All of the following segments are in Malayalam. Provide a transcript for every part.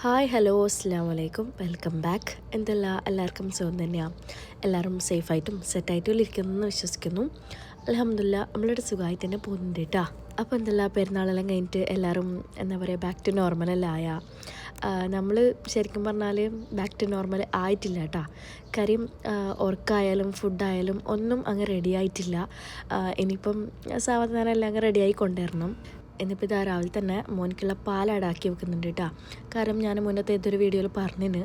ഹായ് ഹലോ അസ്സാം വലൈക്കും വെൽക്കം ബാക്ക് എന്തല്ല? എല്ലാവർക്കും സുഖം തന്നെയാണ് എല്ലാവരും സേഫായിട്ടും സെറ്റായിട്ടും ഇരിക്കുന്നു വിശ്വസിക്കുന്നു. അലഹമില്ല നമ്മളുടെ സുഖമായി തന്നെ പോകുന്നുണ്ട് കേട്ടോ അപ്പോൾ എന്തെല്ലാം? പെരുന്നാളെല്ലാം കഴിഞ്ഞിട്ട് എല്ലാവരും എന്താ പറയുക ബാക്ക് ടു നോർമലെല്ലാം ആയ? നമ്മൾ ശരിക്കും പറഞ്ഞാൽ ബാക്ക് ടു നോർമൽ ആയിട്ടില്ല കേട്ടോ കാര്യം ഉറക്കായാലും ഫുഡായാലും ഒന്നും അങ്ങ് റെഡി ആയിട്ടില്ല. ഇനിയിപ്പം സാവധാനം എല്ലാം അങ്ങ് റെഡിയായി കൊണ്ടുവരണം. എന്നിപ്പോൾ ഇതാ രാവിലെ തന്നെ മോനിക്കുള്ള പാലാടാക്കി വെക്കുന്നുണ്ട് കേട്ടോ കാരണം ഞാൻ മുന്നത്തെ ഏതൊരു വീഡിയോയിൽ പറഞ്ഞിന്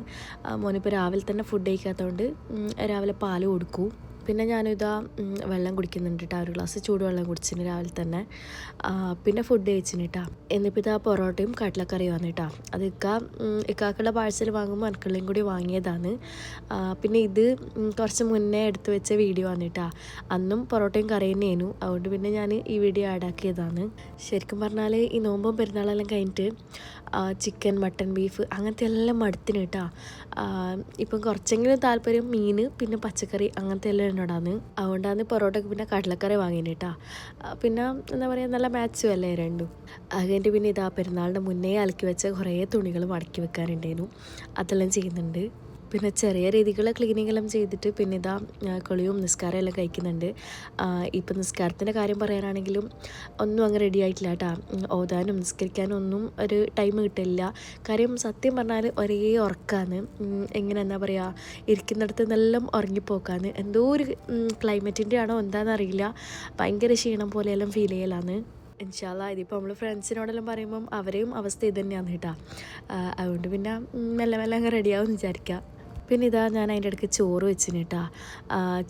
മോനിപ്പോൾ രാവിലെ തന്നെ ഫുഡ് കഴിക്കാത്തതുകൊണ്ട് രാവിലെ പാൽ കൊടുക്കൂ. പിന്നെ ഞാനിതാ വെള്ളം കുടിക്കുന്നുണ്ട് കേട്ടോ ഒരു ഗ്ലാസ് ചൂടുവെള്ളം കുടിച്ചിന് രാവിലെ തന്നെ. പിന്നെ ഫുഡ് കഴിച്ചിന് കേട്ടോ എന്നിപ്പോൾ ഇതാ പൊറോട്ടയും കടലക്കറിയും വന്നു കേട്ടോ അത് ഇക്ക ഇക്കാക്കുള്ള പാഴ്സൽ വാങ്ങുമ്പോൾ അനക്കുള്ളയും കൂടി വാങ്ങിയതാണ്. പിന്നെ ഇത് കുറച്ച് മുന്നേ എടുത്തു വെച്ച വീഡിയോ ആണ് കേട്ടോ അന്നും പൊറോട്ടയും കറിയും തന്നെയായിരുന്നു അതുകൊണ്ട് പിന്നെ ഞാൻ ഈ വീഡിയോ ആഡാക്കിയതാണ് ശരിക്കും പറഞ്ഞാൽ ഈ നോമ്പും പെരുന്നാളെല്ലാം കഴിഞ്ഞിട്ട് ചിക്കൻ മട്ടൻ ബീഫ് അങ്ങനത്തെ എല്ലാം മടുത്തിന് കേട്ടോ ഇപ്പം കുറച്ചെങ്കിലും താല്പര്യം മീൻ പിന്നെ പച്ചക്കറി അങ്ങനത്തെ എല്ലാം എന്നോടാണ് അതുകൊണ്ടാണ് പൊറോട്ടയ്ക്ക് പിന്നെ കടലക്കറി വാങ്ങിയിട്ടാ പിന്നെ എന്താ പറയുക നല്ല മാച്ചും അല്ലേ രണ്ടും. അതുകഴിഞ്ഞിട്ട് പിന്നെ ഇതാ പെരുന്നാളിന്റെ മുന്നേ അലക്കി വെച്ച കുറേ തുണികൾ മടക്കി വെക്കാനുണ്ടായിരുന്നു അതെല്ലാം ചെയ്യുന്നുണ്ട്. പിന്നെ ചെറിയ രീതിക്കുള്ള ക്ലീനിങ് എല്ലാം ചെയ്തിട്ട് പിന്നെ ഇതാ കളിയും നിസ്കാരം എല്ലാം കഴിക്കുന്നുണ്ട്. ഇപ്പം നിസ്കാരത്തിന്റെ കാര്യം പറയാനാണെങ്കിലും ഒന്നും അങ്ങ് റെഡി ആയിട്ടില്ല കേട്ടോ. ഓതാനും നിസ്കരിക്കാനും ഒന്നും ഒരു ടൈം കിട്ടില്ല. കാര്യം സത്യം പറഞ്ഞാൽ ഒരേ ഉറക്കാന്ന് എങ്ങനെന്താ പറയുക ഇരിക്കുന്നിടത്ത് നിന്നെല്ലാം ഉറങ്ങിപ്പോക്കാന്ന് എന്തോ ഒരു ക്ലൈമറ്റിന്റെ ആണോ എന്താണെന്നറിയില്ല ഭയങ്കര ക്ഷീണം പോലെയെല്ലാം ഫീൽ ചെയ്യലാന്ന് ഇൻഷാല്ല ഇതിപ്പോൾ നമ്മൾ ഫ്രണ്ട്സിനോടെല്ലാം പറയുമ്പം അവരെയും അവസ്ഥ ഇത് തന്നെയാണ് കേട്ടോ. അതുകൊണ്ട് പിന്നെ മെല്ലെ മെല്ലെ അങ്ങ് റെഡിയാവും വിചാരിക്കാം. പിന്നെ ഇതാ ഞാൻ അതിന്റെ ഇടയ്ക്ക് ചോറ് വെച്ചിന് കേട്ടോ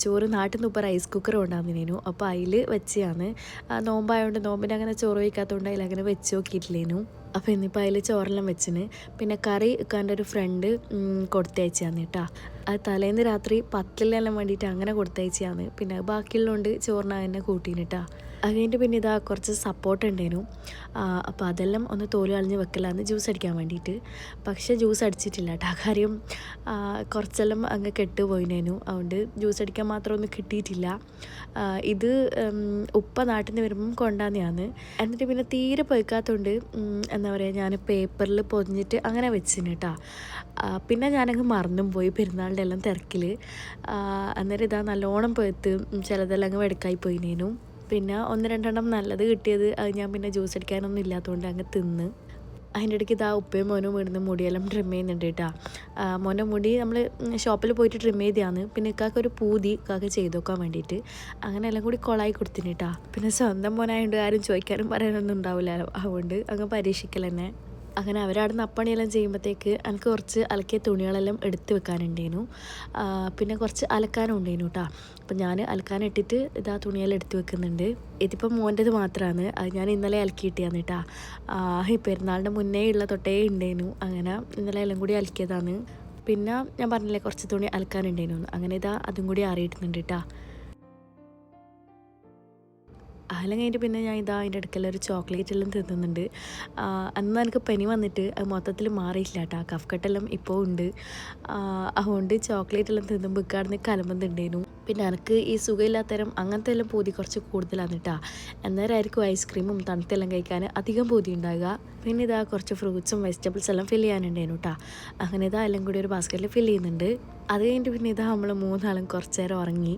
ചോറ് നാട്ടിൽ നിന്ന് ഇപ്പോൾ റൈസ് കുക്കർ കൊണ്ടാന്നിനു അപ്പോൾ അതിൽ വെച്ചാണ് നോമ്പായതുകൊണ്ട് നോമ്പിന്റെ അങ്ങനെ ചോറ് വയ്ക്കാത്തതുകൊണ്ട് അതിൽ അങ്ങനെ വെച്ച് നോക്കിയിട്ടില്ലേനു. അപ്പോൾ ഇന്നിപ്പോൾ അതിൽ ചോറെല്ലാം വെച്ചിന്. പിന്നെ കറി വെക്കാന്റെ ഒരു ഫ്രണ്ട് കൊടുത്തയച്ചാന്ന് കേട്ടോ അത് തലേന്ന് രാത്രി പത്തിലെല്ലാം വേണ്ടിയിട്ട് അങ്ങനെ കൊടുത്തയച്ചാന്ന് പിന്നെ ബാക്കിയുള്ളതുകൊണ്ട് ചോറിന് തന്നെ കൂട്ടീന് കേട്ടോ അത് കഴിഞ്ഞിട്ട് പിന്നെ ഇതാ കുറച്ച് സപ്പോർട്ട് ഉണ്ടായിരുന്നു അപ്പോൾ അതെല്ലാം ഒന്ന് തോൽ കളഞ്ഞ് വെക്കലാന്ന് ജ്യൂസ് അടിക്കാൻ വേണ്ടിയിട്ട് പക്ഷേ ജ്യൂസ് അടിച്ചിട്ടില്ല കേട്ടോ കാര്യം കുറച്ചെല്ലാം അങ്ങ് കെട്ട് പോയിനേനു. അതുകൊണ്ട് ജ്യൂസ് അടിക്കാൻ മാത്രം ഒന്നും കിട്ടിയിട്ടില്ല. ഇത് ഉപ്പ നാട്ടിൽ നിന്ന് വരുമ്പം കൊണ്ടാന്നെയാണ് എന്നിട്ട് പിന്നെ തീരെ പഴുക്കാത്തതുകൊണ്ട് എന്താ പറയുക ഞാൻ പേപ്പറിൽ പൊതിഞ്ഞിട്ട് അങ്ങനെ വെച്ചിന് കേട്ടോ പിന്നെ ഞാനങ്ങ് മറന്നും പോയി പെരുന്നാളിന്റെ എല്ലാം തിരക്കിൽ അന്നേരം ഇതാ നല്ലോണം പഴുത്ത് ചിലതെല്ലാം അങ്ങ് വെടുക്കായി പോയിനേനു. പിന്നെ ഒന്ന് രണ്ടെണ്ണം നല്ലത് കിട്ടിയത് അത് ഞാൻ പിന്നെ ജ്യൂസ് അടിക്കാനൊന്നും ഇല്ലാത്തതുകൊണ്ട് അങ്ങ് തിന്ന്. അതിന്റെ ഇടയ്ക്ക് ഇതാ ഉപ്പയും മോനും വീടുന്ന മുടിയെല്ലാം ട്രിം ചെയ്യുന്നുണ്ട് കേട്ടോ. മോനെ മുടി നമ്മൾ ഷോപ്പിൽ പോയിട്ട് ട്രിം ചെയ്തതാണ്. പിന്നെ ഇക്കാക്ക് ഒരു പൂതി ഇക്കാക്ക് ചെയ്തു നോക്കാൻ വേണ്ടിയിട്ട്. അങ്ങനെ എല്ലാം കൂടി കൊളായി കൊടുത്തിന് കേട്ടോ. പിന്നെ സ്വന്തം മോനായതുകൊണ്ട് ആരും ചോദിക്കാനും പറയാനൊന്നും ഉണ്ടാവില്ലല്ലോ. അതുകൊണ്ട് അങ്ങ് പരീക്ഷിക്കൽ തന്നെ. അങ്ങനെ അവരവിടുന്ന് അപ്പണിയെല്ലാം ചെയ്യുമ്പോഴത്തേക്ക് എനിക്ക് കുറച്ച് അലക്കിയ തുണികളെല്ലാം എടുത്ത് വെക്കാനുണ്ടേനു. പിന്നെ കുറച്ച് അലക്കാനും ഉണ്ടേനു കേട്ടോ അപ്പം ഞാൻ അലക്കാനിട്ടിട്ട് ഇതാ തുണിയെല്ലാം എടുത്ത് വെക്കുന്നുണ്ട്. ഇതിപ്പോൾ മോന്റെത് മാത്രമാണ് അത് ഞാൻ ഇന്നലെ അലക്കിയിട്ടാണ് കേട്ടോ ഈ പെരുന്നാളിന്റെ മുന്നേ ഉള്ള തൊട്ടേ ഉണ്ടേനു. അങ്ങനെ ഇന്നലെ എല്ലാം കൂടി അലക്കിയതാണ്. പിന്നെ ഞാൻ പറഞ്ഞില്ലേ കുറച്ച് തുണി അലക്കാനുണ്ടേനു അങ്ങനെ ഇതാ അതും കൂടി അറിയിട്ടുണ്ട് കേട്ടോ അതെല്ലാം കഴിഞ്ഞിട്ട് പിന്നെ ഞാൻ ഇതാ അതിന്റെ ഇടയ്ക്കെല്ലാം ഒരു ചോക്ലേറ്റ് എല്ലാം തിന്നുന്നുണ്ട്. അന്ന് എനിക്ക് പനി വന്നിട്ട് അത് മൊത്തത്തിൽ മാറിയില്ല കേട്ടോ. കഫ്കട്ടെല്ലാം ഇപ്പോൾ ഉണ്ട്. അതുകൊണ്ട് ചോക്ലേറ്റ് എല്ലാം തിന്നുമ്പോൾ ഇക്കാടുന്ന് കലമ്പുന്നുണ്ടേനു പിന്നെ എനിക്ക് ഈ സുഖമില്ലാത്തരം അങ്ങനത്തെ എല്ലാം പൂതി കുറച്ച് കൂടുതലാണ് കേട്ടോ അന്നേരമായിരിക്കും ഐസ്ക്രീമും തണുത്തെല്ലാം കഴിക്കാൻ അധികം പൂതി ഉണ്ടാകുക പിന്നെ ഇതാ കുറച്ച് ഫ്രൂട്ട്സും വെജിറ്റബിൾസ് എല്ലാം ഫില്ല് ചെയ്യാനുണ്ടായിരുന്നു കേട്ടോ അങ്ങനെ ഇതാ എല്ലാം കൂടി ഒരു ബാസ്ക്കറ്റിൽ ഫില്ല് ചെയ്യുന്നുണ്ട്. അത് കഴിഞ്ഞിട്ട് പിന്നെ ഇതാ നമ്മൾ മൂന്നാളും കുറച്ച് നേരം ഉറങ്ങി.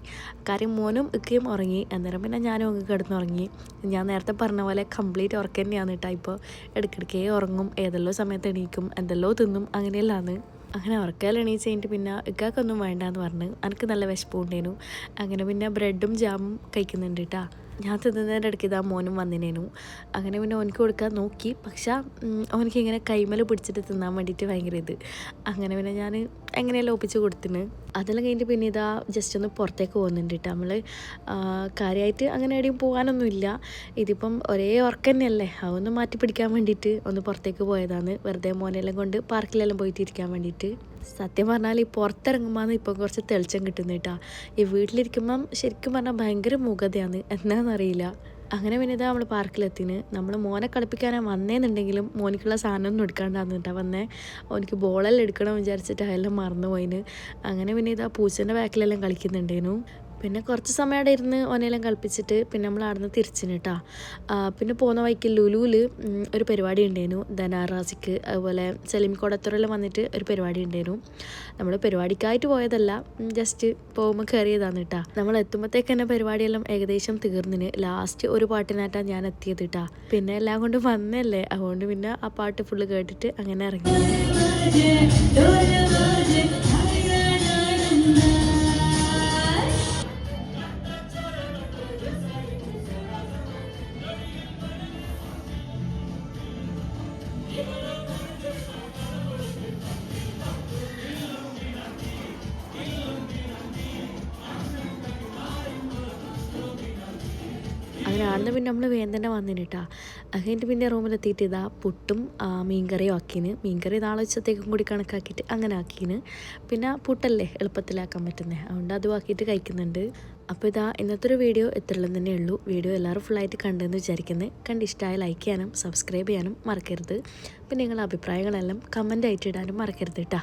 കാര്യം മോനും ഇക്കയും ഉറങ്ങി. അന്നേരം പിന്നെ ഞാനും അങ്ങ് കിടന്നുറങ്ങി. ഞാൻ നേരത്തെ പറഞ്ഞ പോലെ കംപ്ലീറ്റ് ഉറക്കം തന്നെയാണ് കേട്ടോ ഇപ്പോൾ ഇടയ്ക്കിടയ്ക്കേ ഉറങ്ങും. ഏതെല്ലോ സമയത്ത് എണീക്കും. എന്തെല്ലോ തിന്നും. അങ്ങനെയല്ലാന്ന്. അങ്ങനെ ഉറക്കാൽ എണീച്ച് കഴിഞ്ഞിട്ട് പിന്നെ ഇക്കാക്കൊന്നും വേണ്ടെന്ന് പറഞ്ഞ്. എനിക്ക് നല്ല വിശപ്പുണ്ടേനു അങ്ങനെ പിന്നെ ബ്രെഡും ജാമും കഴിക്കുന്നുണ്ട് കേട്ടോ. ഞാൻ തിന്നുന്നതിന്റെ ഇടയ്ക്ക് ഇതാ മോനും വന്നിനേനു. അങ്ങനെ പിന്നെ ഓനിക്ക് കൊടുക്കാൻ നോക്കി. പക്ഷെ ഓനിക്ക് ഇങ്ങനെ കൈമൽ പിടിച്ചിട്ട് തിന്നാൻ വേണ്ടിയിട്ട് ഭയങ്കര ഇത്. അങ്ങനെ പിന്നെ ഞാൻ എങ്ങനെയല്ല ഒപ്പിച്ച് കൊടുത്തിന്. അതെല്ലാം കഴിഞ്ഞിട്ട് പിന്നെ ഇതാ ജസ്റ്റ് ഒന്ന് പുറത്തേക്ക് പോകുന്നുണ്ട് കേട്ടോ നമ്മൾ കാര്യമായിട്ട് അങ്ങനെ എവിടെയും പോകാനൊന്നുമില്ല. ഇതിപ്പം ഒരേ ഉറക്കം തന്നെയല്ലേ. അതൊന്ന് മാറ്റി പിടിക്കാൻ വേണ്ടിയിട്ട് ഒന്ന് പുറത്തേക്ക് പോയതാണ്. വെറുതെ മോനെല്ലാം കൊണ്ട് പാർക്കിലെല്ലാം പോയിട്ട് ഇരിക്കാൻ വേണ്ടിയിട്ട്. സത്യം പറഞ്ഞാൽ ഈ പുറത്തിറങ്ങുമ്പോൾ ഇപ്പം കുറച്ച് തെളിച്ചം കിട്ടുന്നു കേട്ടോ ഈ വീട്ടിലിരിക്കുമ്പം ശരിക്കും പറഞ്ഞാൽ ഭയങ്കര മുഖതയാണ് എന്താണെന്നറിയില്ല അങ്ങനെ പിന്നെ ഇതാ നമ്മൾ പാർക്കിലെത്തിന്. നമ്മൾ മോനെ കളിപ്പിക്കാനാണ് വന്നേന്നുണ്ടെങ്കിലും മോനിക്കുള്ള സാധനമൊന്നും എടുക്കാണ്ടാന്ന് കേട്ടോ വന്നേ. ഓനിക്ക് ബോളെല്ലാം എടുക്കണം വിചാരിച്ചിട്ട് അതെല്ലാം മറന്നു പോയിന് അങ്ങനെ പിന്നെ ഇതാ പൂച്ചന്റെ ബാക്കിലെല്ലാം കളിക്കുന്നുണ്ടേനു. പിന്നെ കുറച്ച് സമയം അവിടെ ഇരുന്ന് ഓനെല്ലാം കളിപ്പിച്ചിട്ട് പിന്നെ നമ്മൾ അവിടെ നിന്ന് തിരിച്ചിന് കേട്ടോ പിന്നെ പോകുന്ന വഴിക്ക് ലുലുവിൽ ഒരു പരിപാടി ഉണ്ടായിരുന്നു. ധനാറാസിക്ക് അതുപോലെ സെലിമിക്കോടത്തുറെല്ലാം വന്നിട്ട് ഒരു പരിപാടി ഉണ്ടായിരുന്നു. നമ്മൾ പരിപാടിക്കായിട്ട് പോയതല്ല ജസ്റ്റ് പോകുമ്പോൾ കയറിയതാണ് കേട്ടോ നമ്മൾ എത്തുമ്പോഴത്തേക്ക് തന്നെ പരിപാടിയെല്ലാം ഏകദേശം തീർന്നിന്. ലാസ്റ്റ് ഒരു പാട്ടിനായിട്ടാണ് ഞാൻ എത്തിയത് കേട്ടോ പിന്നെ എല്ലാം കൊണ്ട് വന്നല്ലേ അതുകൊണ്ട് പിന്നെ ആ പാട്ട് ഫുള്ള് കേട്ടിട്ട് അങ്ങനെ ഇറങ്ങി. ആടുന്ന് പിന്നെ നമ്മൾ വേഗം തന്നെ വന്നിന് കേട്ടോ കഴിഞ്ഞിട്ട് പിന്നെ റൂമിലെത്തിയിട്ട് ഇതാ പുട്ടും മീൻകറിയും ആക്കീന്. മീൻകറി നാളെ ഉച്ചത്തേക്കും കൂടി കണക്കാക്കിയിട്ട് അങ്ങനെ ആക്കീന്. പിന്നെ പുട്ടല്ലേ എളുപ്പത്തിലാക്കാൻ പറ്റുന്നത് അതുകൊണ്ട് അത് ആക്കിയിട്ട് കഴിക്കുന്നുണ്ട്. അപ്പോൾ ഇതാ ഇന്നത്തെ ഒരു വീഡിയോ ഇത്രയും തന്നെ ഉള്ളൂ വീഡിയോ എല്ലാവരും ഫുള്ളായിട്ട് കണ്ടെന്ന് വിചാരിക്കുന്നത് കണ്ട് ഇഷ്ടമായ ലൈക്ക് ചെയ്യാനും സബ്സ്ക്രൈബ് ചെയ്യാനും മറക്കരുത്. പിന്നെ നിങ്ങളുടെ അഭിപ്രായങ്ങളെല്ലാം കമന്റ് ആയിട്ട് ഇടാനും മറക്കരുത് കേട്ടോ